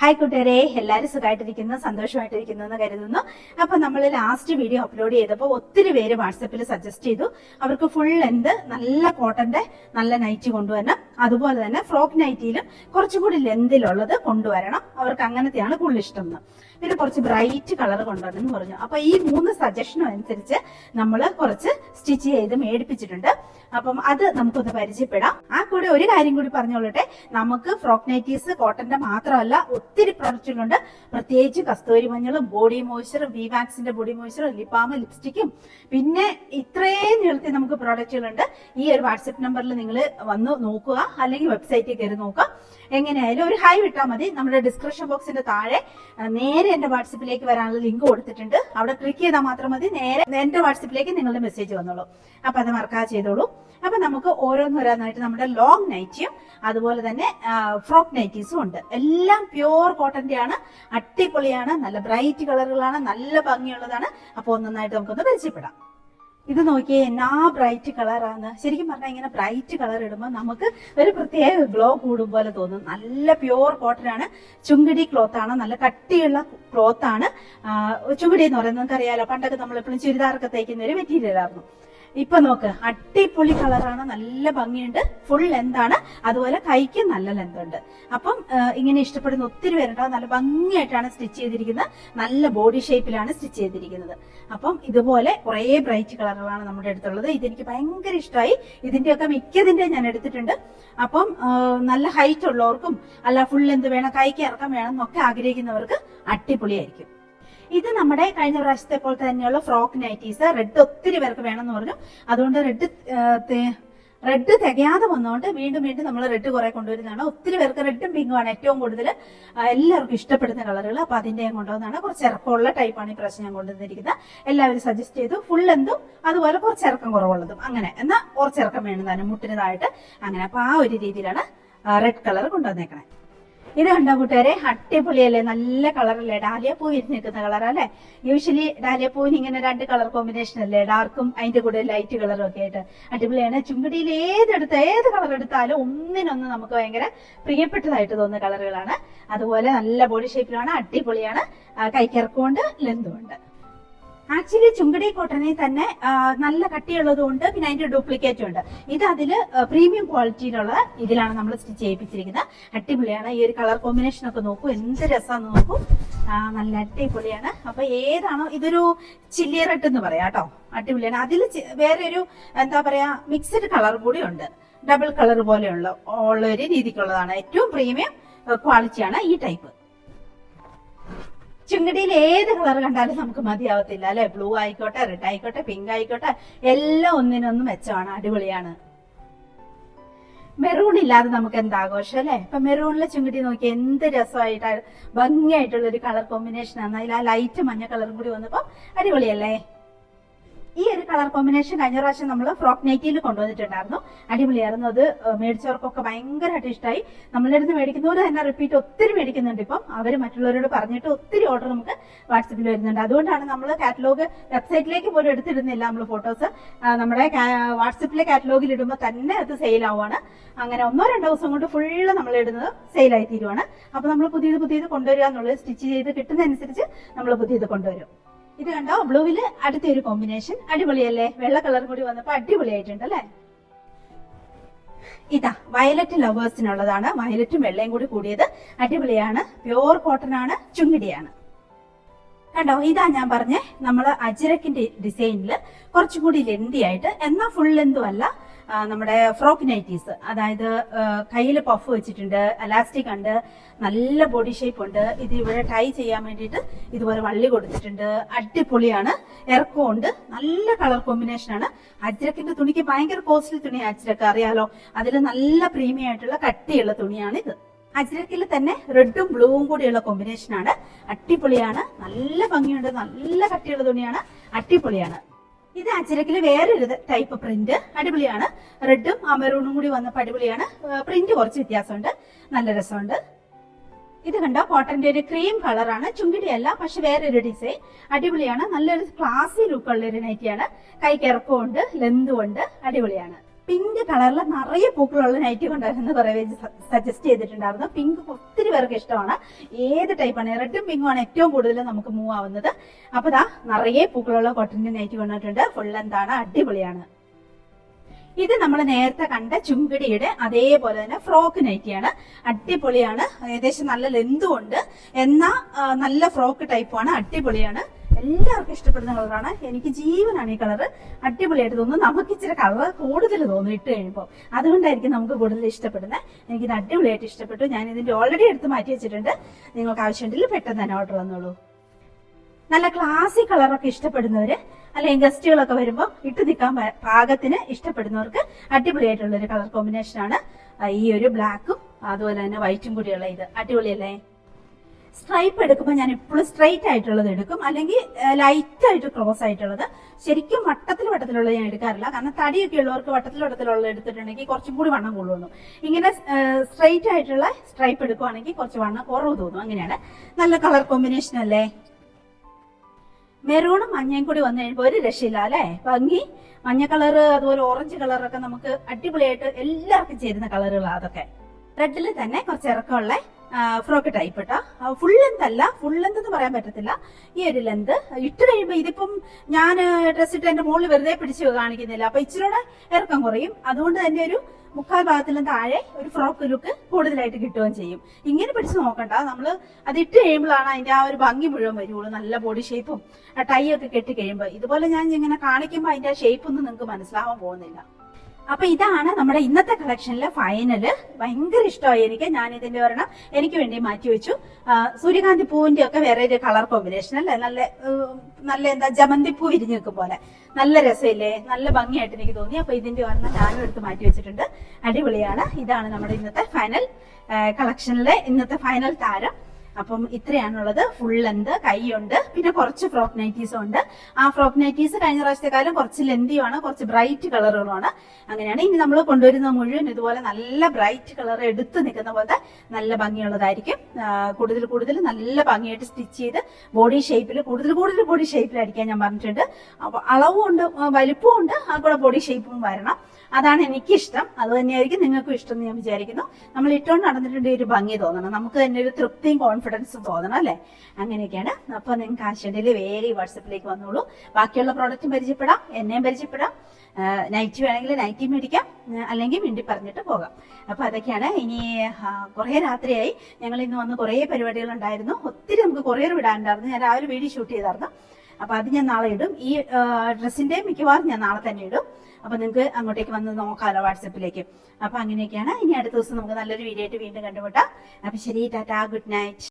Hi കൂട്ടുകാരെ. എല്ലാവരും സുഖമായിട്ടിരിക്കുന്നു സന്തോഷമായിട്ടിരിക്കുന്നു എന്ന് കരുതുന്നു. അപ്പൊ നമ്മൾ ലാസ്റ്റ് വീഡിയോ അപ്ലോഡ് ചെയ്തപ്പോൾ ഒത്തിരി പേര് വാട്സപ്പിൽ സജസ്റ്റ് ചെയ്തു. അവർക്ക് ഫുൾ എന്ത് നല്ല കോട്ടന്റെ നല്ല നൈറ്റി കൊണ്ടുവരണം. അതുപോലെ തന്നെ ഫ്രോക്ക് നൈറ്റിയിലും കുറച്ചുകൂടി ലെന്തിലുള്ളത് കൊണ്ടുവരണം. അവർക്ക് അങ്ങനത്തെയാണ് കൂടുതൽ ഇഷ്ടം എന്ന്. പിന്നെ കുറച്ച് ബ്രൈറ്റ് കളർ കൊണ്ടുവരണം എന്ന് പറഞ്ഞു. അപ്പൊ ഈ മൂന്ന് സജഷനും അനുസരിച്ച് നമ്മൾ കുറച്ച് സ്റ്റിച്ച് ചെയ്ത് മേടിപ്പിച്ചിട്ടുണ്ട്. അപ്പം അത് നമുക്കൊന്ന് പരിചയപ്പെടാം. ആ കൂടെ ഒരു കാര്യം കൂടി പറഞ്ഞോളട്ടെ. നമുക്ക് ഫ്രോക്ക് നൈറ്റീസ് കോട്ടന്റെ മാത്രമല്ല ഒത്തിരി പ്രൊഡക്റ്റുകളുണ്ട്. പ്രത്യേകിച്ച് കസ്തൂരി മഞ്ഞളും ബോഡി മോയ്സ്ചറും വി വാക്സിന്റെ ബോഡി മോയ്സ്ചറും ലിപ്പാമ ലിപ്സ്റ്റിക്കും പിന്നെ ഇത്രയും നീളത്തിൽ നമുക്ക് പ്രോഡക്റ്റുകളുണ്ട്. ഈ ഒരു വാട്സപ്പ് നമ്പറിൽ നിങ്ങൾ വന്ന് നോക്കുക. അല്ലെങ്കിൽ വെബ്സൈറ്റിൽ കയറി നോക്കുക. എങ്ങനെയായാലും ഒരു ഹൈ വിട്ടാൽ മതി. നമ്മുടെ ഡിസ്ക്രിപ്ഷൻ ബോക്സിന്റെ താഴെ നേരെ എന്റെ വാട്സപ്പിലേക്ക് വരാനുള്ള ലിങ്ക് കൊടുത്തിട്ടുണ്ട്. അവിടെ ക്ലിക്ക് ചെയ്താൽ മാത്രം മതി. നേരെ എന്റെ വാട്സപ്പിലേക്ക് നിങ്ങളുടെ മെസ്സേജ് വന്നോളൂ. അപ്പൊ അത് മറക്കാതെ ചെയ്തോളൂ. അപ്പൊ നമുക്ക് ഓരോന്നോരോന്നായിട്ട് നമ്മുടെ ലോങ് നൈറ്റിയും അതുപോലെ തന്നെ ഫ്രോക്ക് നൈറ്റീസും ഉണ്ട്. എല്ലാം പ്യുവർ കോട്ടന്റെ ആണ്. അടിപൊളിയാണ്. നല്ല ബ്രൈറ്റ് കളറുകളാണ് നല്ല ഭംഗിയുള്ളതാണ്. അപ്പൊ നന്നായിട്ട് നമുക്കൊന്ന് പരിചയപ്പെടാം. ഇത് നോക്കിയേ എന്നാ ബ്രൈറ്റ് കളറാണ് ശരിക്കും പറഞ്ഞാൽ ഇങ്ങനെ ബ്രൈറ്റ് കളർ ഇടുമ്പോൾ നമുക്ക് ഒരു പ്രത്യേക ഗ്ലോ കൂടും പോലെ തോന്നും. നല്ല പ്യുവർ കോട്ടൺ ആണ്. ചുങ്കിടി ക്ലോത്ത് ആണ്. നല്ല കട്ടിയുള്ള ക്ലോത്ത് ആണ്. ചുങ്കിടി എന്ന് പറയുന്നത് നമുക്കറിയാലോ. പണ്ടൊക്കെ നമ്മൾ എപ്പോഴും ചുരിദാറൊക്കെ തയ്ക്കുന്ന ഒരു മെറ്റീരിയൽ ആയിരുന്നു. ഇപ്പൊ നോക്ക് അടിപൊളി കളറാണ് നല്ല ഭംഗിയുണ്ട്. ഫുൾ ലെന്താണ് അതുപോലെ കൈക്ക് നല്ല ലെന്ത് ഉണ്ട്. അപ്പം ഇങ്ങനെ ഇഷ്ടപ്പെടുന്ന ഒത്തിരി പേരുണ്ടാവും നല്ല ഭംഗിയായിട്ടാണ് സ്റ്റിച്ച് ചെയ്തിരിക്കുന്നത്. നല്ല ബോഡി ഷേപ്പിലാണ് സ്റ്റിച്ച് ചെയ്തിരിക്കുന്നത്. അപ്പം ഇതുപോലെ കുറേ ബ്രൈറ്റ് കളറുകളാണ് നമ്മുടെ അടുത്തുള്ളത്. ഇതെനിക്ക് ഭയങ്കര ഇഷ്ടമായി. ഇതിന്റെയൊക്കെ മിക്കതിന്റെ ഞാൻ എടുത്തിട്ടുണ്ട്. അപ്പം നല്ല ഹൈറ്റ് ഉള്ളവർക്കും അല്ല ഫുൾ ലെന്ത് വേണം കൈക്ക് ഇറക്കം വേണം എന്നൊക്കെ ആഗ്രഹിക്കുന്നവർക്ക് അടിപൊളിയായിരിക്കും. ഇത് നമ്മുടെ കഴിഞ്ഞ പ്രാവശ്യത്തെ പോലെ തന്നെയുള്ള ഫ്രോക്ക് നൈറ്റീസ് റെഡ് ഒത്തിരി പേർക്ക് വേണമെന്ന് പറഞ്ഞു. അതുകൊണ്ട് റെഡ് റെഡ് തികയാതെ വന്നുകൊണ്ട് വീണ്ടും വീണ്ടും നമ്മൾ റെഡ് കുറെ കൊണ്ടുവരുന്നതാണ്. ഒത്തിരി പേർക്ക് റെഡും പിങ്കും ആണ് ഏറ്റവും കൂടുതൽ എല്ലാവർക്കും ഇഷ്ടപ്പെടുന്ന കളറുകൾ അപ്പൊ അതിന്റെയും കൊണ്ടുവന്നതാണ്. കുറച്ച് ഇറക്കമുള്ള ടൈപ്പാണ് ഈ പ്രാവശ്യം ഞാൻ കൊണ്ടുവന്നിരിക്കുന്നത്. എല്ലാവരും സജസ്റ്റ് ചെയ്തു. ഫുൾ എന്തും അതുപോലെ കുറച്ച് ഇറക്കം കുറവുള്ളതും. അങ്ങനെ. എന്നാൽ കുറച്ച് ഇറക്കം വേണ്ടതാണ് മുട്ടിനതായിട്ട്. അങ്ങനെ. അപ്പൊ ആ ഒരു രീതിയിലാണ് റെഡ് കളർ കൊണ്ടുവന്നേക്കണേ. ഇത് കണ്ടോ കൂട്ടുകാരെ? അടിപൊളിയല്ലേ? നല്ല കളറല്ലേ? ഡാലിയ പൂ വിരിഞ്ഞ് നിൽക്കുന്ന കളർ അല്ലെ യൂഷ്വലി ഡാലിയ പൂവിന് ഇങ്ങനെ രണ്ട് കളർ കോമ്പിനേഷൻ അല്ലേ? ഡാർക്കും അതിന്റെ കൂടെ ലൈറ്റ് കളറും ഒക്കെ ആയിട്ട്. അടിപൊളിയാണ്. ചുങ്കടിയിൽ ഏതെടുത്ത് ഏത് കളർ എടുത്താലും ഒന്നിനൊന്ന് നമുക്ക് ഭയങ്കര പ്രിയപ്പെട്ടതായിട്ട് തോന്നുന്ന കളറുകളാണ്. അതുപോലെ നല്ല ബോഡി ഷേപ്പിലാണ് അടിപൊളിയാണ്. കൈക്കിറക്കമുണ്ട് ലെന്തുമുണ്ട് ആക്ച്വലി ചുങ്കടി കോട്ടണിൽ തന്നെ നല്ല നല്ല കട്ടിയുള്ളതുകൊണ്ട് പിന്നെ അതിന്റെ ഡ്യൂപ്ലിക്കേറ്റും ഉണ്ട്. ഇത് അതിൽ പ്രീമിയം ക്വാളിറ്റിയിലുള്ള ഇതിലാണ് നമ്മൾ സ്റ്റിച്ച് ചെയ്യിപ്പിച്ചിരിക്കുന്നത്. അടിപൊളിയാണ്. ഈ ഒരു കളർ കോമ്പിനേഷൻ ഒക്കെ നോക്കൂ എന്ത് രസമാണെന്ന് നോക്കൂ. നല്ല അടിപൊളിയാണ്. അപ്പൊ ഏതാണോ ഇതൊരു ചില്ലി റെഡ് എന്ന് പറയാം കേട്ടോ. അടിപൊളിയാണ്. അതിൽ വേറെ ഒരു എന്താ പറയാ മിക്സഡ് കളർ കൂടി ഉണ്ട്. ഡബിൾ കളർ പോലെയുള്ള ഉള്ള ഒരു രീതിക്കുള്ളതാണ്. ഏറ്റവും പ്രീമിയം ക്വാളിറ്റിയാണ് ഈ ടൈപ്പ്. ചുങ്കടിയിൽ ഏത് കളർ കണ്ടാലും നമുക്ക് മതിയാവത്തില്ല അല്ലെ? ബ്ലൂ ആയിക്കോട്ടെ റെഡ് ആയിക്കോട്ടെ പിങ്ക് ആയിക്കോട്ടെ എല്ലാം ഒന്നിനൊന്നും മെച്ചമാണ് അടിപൊളിയാണ്. മെറൂൺ ഇല്ലാതെ നമുക്ക് എന്ത് ആഘോഷം അല്ലെ? ഇപ്പൊ മെറൂണിലെ ചുങ്കടി നോക്കി എന്ത് രസമായിട്ട് ഭംഗിയായിട്ടുള്ള ഒരു കളർ കോമ്പിനേഷൻ ആണ്. അതിൽ ആ ലൈറ്റ് മഞ്ഞ കളറും കൂടി വന്നപ്പോ അടിപൊളിയല്ലേ? ഈ ഒരു കളർ കോമ്പിനേഷൻ കഴിഞ്ഞ പ്രാവശ്യം നമ്മൾ ഫ്രോക്ക് നൈറ്റിയിൽ കൊണ്ടുവന്നിട്ടുണ്ടായിരുന്നു. അടിപൊളിയായിരുന്നു അത് മേടിച്ചവർക്കൊക്കെ ഭയങ്കരമായിട്ട് ഇഷ്ടമായി നമ്മളുടെ അടുത്ത് മേടിക്കുന്നവർ തന്നെ റിപ്പീറ്റ് ഒത്തിരി മേടിക്കുന്നുണ്ട് ഇപ്പം. അവർ മറ്റുള്ളവരോട് പറഞ്ഞിട്ട് ഒത്തിരി ഓർഡർ നമുക്ക് വാട്സപ്പിൽ വരുന്നുണ്ട്. അതുകൊണ്ടാണ് നമ്മൾ കാറ്റലോഗ് വെബ്സൈറ്റിലേക്ക് പോലും എടുത്തിടുന്നില്ല നമ്മൾ ഫോട്ടോസ്. നമ്മുടെ വാട്സപ്പിലെ കാറ്റലോഗിൽ ഇടുമ്പോൾ തന്നെ അത് സെയിൽ ആവുകയാണ് അങ്ങനെ ഒന്നോ രണ്ടോ ദിവസം കൊണ്ട് ഫുള്ള് നമ്മൾ ഇടുന്നത് സെയിലായി തീരുവാണ്. അപ്പൊ നമ്മൾ പുതിയത് പുതിയത് കൊണ്ടുവരിക എന്നുള്ളത് സ്റ്റിച്ച് ചെയ്ത് കിട്ടുന്നതനുസരിച്ച് നമ്മൾ പുതിയത് കൊണ്ടുവരും. ഇത് കണ്ടോ? ബ്ലൂവിൽ അടുത്തൊരു കോമ്പിനേഷൻ അടിപൊളിയല്ലേ? വെള്ള കളർ കൂടി വന്നപ്പോ അടിപൊളിയായിട്ടുണ്ട് അല്ലേ? ഇതാ വയലറ്റ് ലവേഴ്സിനുള്ളതാണ് വയലറ്റും വെള്ളയും കൂടി കൂടിയത് അടിപൊളിയാണ്. പ്യോർ കോട്ടൺ ആണ് ചുങ്ങിടിയാണ്. കണ്ടോ? ഇതാ ഞാൻ പറഞ്ഞേ നമ്മൾ അജിരക്കിന്റെ ഡിസൈനിൽ കുറച്ചുകൂടി ലെന്തി ആയിട്ട് എന്നാൽ ഫുൾ ലെന്തും അല്ല നമ്മുടെ ഫ്രോക്ക് നൈറ്റീസ്. അതായത് കയ്യിൽ പഫ് വെച്ചിട്ടുണ്ട് അലാസ്റ്റിക് ഉണ്ട് നല്ല ബോഡി ഷേപ്പ് ഉണ്ട്. ഇത് ഇവിടെ ടൈ ചെയ്യാൻ വേണ്ടിയിട്ട് ഇതുപോലെ വള്ളി കൊടുത്തിട്ടുണ്ട്. അടിപൊളിയാണ്. ഇറക്കവും ഉണ്ട് നല്ല കളർ കോമ്പിനേഷൻ ആണ്. അജ്രക്കിന്റെ തുണിക്ക് ഭയങ്കര കോസ്റ്റ്ലി തുണിയാണ് അജ്രക്ക് അറിയാലോ? അതിൽ നല്ല പ്രീമിയം ആയിട്ടുള്ള കട്ടിയുള്ള തുണിയാണ് ഇത് അജ്രക്കിൽ തന്നെ റെഡും ബ്ലൂവും കൂടിയുള്ള കോമ്പിനേഷൻ ആണ്. അടിപൊളിയാണ്. നല്ല ഭംഗിയുണ്ട്. നല്ല കട്ടിയുള്ള തുണിയാണ്. അടിപൊളിയാണ്. ഇത് അച്ചിരക്കിൽ വേറൊരു ടൈപ്പ് പ്രിന്റ് അടിപൊളിയാണ്. റെഡും അമരൂണും കൂടി വന്നപ്പോൾ അടിപൊളിയാണ്. പ്രിന്റ് കുറച്ച് വ്യത്യാസമുണ്ട്. നല്ല രസമുണ്ട്. ഇത് കണ്ടോ? കോട്ടന്റെ ഒരു ക്രീം കളറാണ് ചുങ്കിടിയല്ല പക്ഷെ വേറൊരു ഡിസൈൻ അടിപൊളിയാണ്. നല്ലൊരു ക്ലാസി ലുക്കുള്ള ഒരു നൈറ്റിയാണ് കൈക്ക് ഇറക്കമുണ്ട് ലെന്തും ഉണ്ട് അടിപൊളിയാണ്. പിങ്ക് കളറിൽ നിറയെ പൂക്കളുള്ള നൈറ്റി കൊണ്ടുവരുന്ന കുറെ പേര് സജസ്റ്റ് ചെയ്തിട്ടുണ്ടായിരുന്നു. പിങ്ക് ഒത്തിരി പേർക്ക് ഇഷ്ടമാണ്. ഏത് ടൈപ്പാണ് റെഡും പിങ്കും ആണ് ഏറ്റവും കൂടുതൽ നമുക്ക് മൂവ് ആവുന്നത്. അപ്പൊ ദാ നിറയെ പൂക്കളുള്ള കോട്ടന്റെ നൈറ്റി കൊണ്ടിട്ടുണ്ട് ഫുൾ എന്താണ്? അടിപൊളിയാണ്. ഇത് നമ്മൾ നേരത്തെ കണ്ട ചുങ്കിടിയുടെ അതേപോലെ തന്നെ ഫ്രോക്ക് നൈറ്റിയാണ് അടിപൊളിയാണ്. ഏകദേശം നല്ല ലെന്തും ഉണ്ട്. എന്നാ നല്ല ഫ്രോക്ക് ടൈപ്പാണ് അടിപൊളിയാണ്. എല്ലാവർക്കും ഇഷ്ടപ്പെടുന്ന കളറാണ്. എനിക്ക് ജീവനാണ് ഈ കളറ്. അടിപൊളിയായിട്ട് തോന്നുന്നു. നമുക്ക് ഇച്ചിരി കളർ കൂടുതൽ തോന്നും ഇട്ട് കഴിയുമ്പോൾ അതുകൊണ്ടായിരിക്കും നമുക്ക് കൂടുതൽ ഇഷ്ടപ്പെടുന്നത്. എനിക്ക് ഇത് അടിപൊളിയായിട്ട് ഇഷ്ടപ്പെട്ടു. ഞാൻ ഇതിന്റെ ഓൾറെഡി എടുത്ത് മാറ്റി വെച്ചിട്ടുണ്ട്. നിങ്ങൾക്ക് ആവശ്യമുണ്ടെങ്കിൽ പെട്ടെന്ന് തന്നെ ഓർഡർ തന്നോളൂ നല്ല ക്ലാസിക് കളറൊക്കെ ഇഷ്ടപ്പെടുന്നവര് അല്ലെങ്കിൽ ഗസ്റ്റുകളൊക്കെ വരുമ്പോൾ ഇട്ട് നിൽക്കാൻ പാകത്തിന് ഇഷ്ടപ്പെടുന്നവർക്ക് അടിപൊളിയായിട്ടുള്ള ഒരു കളർ കോമ്പിനേഷൻ ആണ് ഈ ഒരു ബ്ലാക്കും അതുപോലെ തന്നെ വൈറ്റും കൂടിയുള്ള ഇത്. അടിപൊളിയല്ലേ? സ്ട്രൈപ്പ് എടുക്കുമ്പോൾ ഞാൻ എപ്പോഴും സ്ട്രൈറ്റ് ആയിട്ടുള്ളത് എടുക്കും. അല്ലെങ്കിൽ ലൈറ്റ് ആയിട്ട് ക്രോസ് ആയിട്ടുള്ളത് ശരിക്കും വട്ടത്തിൽ വട്ടത്തിലുള്ളത് ഞാൻ എടുക്കാറില്ല. കാരണം തടിയൊക്കെ ഉള്ളവർക്ക് വട്ടത്തിൽ വട്ടത്തിലുള്ളത് എടുത്തിട്ടുണ്ടെങ്കിൽ കുറച്ചും കൂടി വണ്ണം കൂടുതലും ഇങ്ങനെ സ്ട്രൈറ്റ് ആയിട്ടുള്ള സ്ട്രൈപ്പ് എടുക്കുവാണെങ്കിൽ കുറച്ച് വണ്ണം കുറവ് തോന്നും. അങ്ങനെയാണ്. നല്ല കളർ കോമ്പിനേഷൻ അല്ലേ? മെറൂണും മഞ്ഞയും കൂടി വന്നു കഴിയുമ്പോൾ ഒരു രക്ഷയില്ല അല്ലേ? ഭംഗി. മഞ്ഞ കളറ് അതുപോലെ ഓറഞ്ച് കളറൊക്കെ നമുക്ക് അടിപൊളിയായിട്ട് എല്ലാവർക്കും ചേരുന്ന കളറുകളാണ് അതൊക്കെ. റെഡിൽ തന്നെ കുറച്ച് ഇറക്കമുള്ള ഫ്രോക്ക് ടൈപ്പ് കേട്ടോ ഫുൾ ലെന്ത് അല്ല ഫുൾ ലെന്ത് എന്ന് പറയാൻ പറ്റത്തില്ല. ഈ ഒരു ലെന്ത് ഇട്ട് കഴിയുമ്പോൾ ഇതിപ്പം ഞാൻ ഡ്രസ് ഇട്ട് എന്റെ മുകളിൽ വെറുതെ പിടിച്ച് കാണിക്കുന്നില്ല. അപ്പൊ ഇച്ചിരൂടെ ഇറക്കം കുറയും. അതുകൊണ്ട് തന്നെ ഒരു മുക്കാൽ ഭാഗത്തിലും താഴെ ഒരു ഫ്രോക്ക് ലുക്ക് കൂടുതലായിട്ട് കിട്ടുകയും ചെയ്യും. ഇങ്ങനെ പിടിച്ച് നോക്കണ്ട. നമ്മൾ അത് ഇട്ട് കഴിയുമ്പോഴാണ് അതിന്റെ ആ ഒരു ഭംഗി മുഴുവൻ വരുള്ളൂ നല്ല ബോഡി ഷേപ്പും ടൈ ഒക്കെ കെട്ടി കഴിയുമ്പോൾ ഇതുപോലെ ഞാൻ ഇങ്ങനെ കാണിക്കുമ്പോൾ അതിന്റെ ആ ഷേപ്പ് ഒന്നും നിങ്ങൾക്ക് മനസ്സിലാവാൻ പോകുന്നില്ല. അപ്പൊ ഇതാണ് നമ്മുടെ ഇന്നത്തെ കളക്ഷനിലെ ഫൈനൽ ഭയങ്കര ഇഷ്ടമായി എനിക്ക്. ഞാൻ ഇതിന്റെ ഒരെണ്ണം എനിക്ക് വേണ്ടി മാറ്റി വെച്ചു. സൂര്യകാന്തി പൂവിന്റെ ഒക്കെ വേറെ ഒരു കളർ കോമ്പിനേഷൻ അല്ലേ? നല്ല നല്ല എന്താ ജമന്തി പൂ വിരിഞ്ഞു നിൽക്കും പോലെ. നല്ല രസമില്ലേ? നല്ല ഭംഗിയായിട്ട് എനിക്ക് തോന്നി. അപ്പൊ ഇതിന്റെ ഒരെണ്ണം ഞാനും എടുത്ത് മാറ്റി വെച്ചിട്ടുണ്ട്. അടിപൊളിയാണ്. ഇതാണ് നമ്മുടെ ഇന്നത്തെ ഫൈനൽ കളക്ഷനിലെ ഇന്നത്തെ ഫൈനൽ താരം. അപ്പം ഇത്രയാണുള്ളത്. Full length കൈയുണ്ട്. പിന്നെ കുറച്ച് ഫ്രോക്ക് നൈറ്റീസും ഉണ്ട്. ആ ഫ്രോക്ക് നൈറ്റീസ് കഴിഞ്ഞ പ്രാവശ്യത്തെക്കാലം കുറച്ച് ലെന്തിയുമാണ് കുറച്ച് ബ്രൈറ്റ് കളറുകളുമാണ് അങ്ങനെയാണ് ഇനി നമ്മൾ കൊണ്ടുവരുന്ന മുഴുവൻ. ഇതുപോലെ നല്ല ബ്രൈറ്റ് കളർ എടുത്ത് നിൽക്കുന്ന പോലത്തെ നല്ല ഭംഗിയുള്ളതായിരിക്കും. കൂടുതൽ കൂടുതൽ നല്ല ഭംഗിയായിട്ട് സ്റ്റിച്ച് ചെയ്ത് ബോഡി ഷേപ്പിൽ കൂടുതൽ കൂടുതൽ ബോഡി ഷേപ്പിൽ അടിക്കാൻ ഞാൻ പറഞ്ഞിട്ടുണ്ട്. അപ്പോൾ അളവും ഉണ്ട് വലുപ്പവും ഉണ്ട്. ആ ബോഡി ഷേപ്പും വരണം. അതാണ് എനിക്കിഷ്ടം. അത് തന്നെയായിരിക്കും നിങ്ങൾക്കും ഇഷ്ടം എന്ന് ഞാൻ വിചാരിക്കുന്നു. നമ്മൾ ഇട്ടുകൊണ്ട് നടന്നിട്ടുണ്ട് ഒരു ഭംഗി തോന്നണം. നമുക്ക് തന്നെ ഒരു തൃപ്തിയും കോൺഫിഡൻസും തോന്നണം അല്ലേ? അങ്ങനെയൊക്കെയാണ്. അപ്പൊ നിങ്ങൾക്ക് ആശയത്തിൽ വേറെ വാട്സപ്പിലേക്ക് വന്നോളൂ. ബാക്കിയുള്ള പ്രോഡക്റ്റും പരിചയപ്പെടാം. എന്നെയും പരിചയപ്പെടാം. നൈറ്റ് വേണമെങ്കിൽ നൈറ്റി മേടിക്കാം. അല്ലെങ്കിൽ മിണ്ടി പറഞ്ഞിട്ട് പോകാം. അപ്പൊ അതൊക്കെയാണ്. ഇനി കുറെ കുറേ രാത്രിയായി. ഞങ്ങൾ ഇന്ന് വന്ന് കുറേ പരിപാടികൾ ഉണ്ടായിരുന്നു. ഒത്തിരി നമുക്ക് കൊറിയർ വിടാനുണ്ടായിരുന്നു. ഞാൻ രാവിലെ വീഡിയോ ഷൂട്ട് ചെയ്തായിരുന്നു. അപ്പൊ അത് ഞാൻ നാളെ ഇടും. ഈ ഡ്രസ്സിന്റെ മിക്കവാറും ഞാൻ നാളെ തന്നെ ഇടും. അപ്പൊ നിങ്ങൾക്ക് അങ്ങോട്ടേക്ക് വന്ന് നോക്കാമല്ലോ വാട്സപ്പിലേക്ക് അപ്പൊ അങ്ങനെയൊക്കെയാണ്. ഇനി അടുത്ത ദിവസം നമുക്ക് നല്ലൊരു വീഡിയോ ആയിട്ട് വീണ്ടും കണ്ടുമുട്ടാം. അപ്പൊ ശരി ടാറ്റാ. Good night.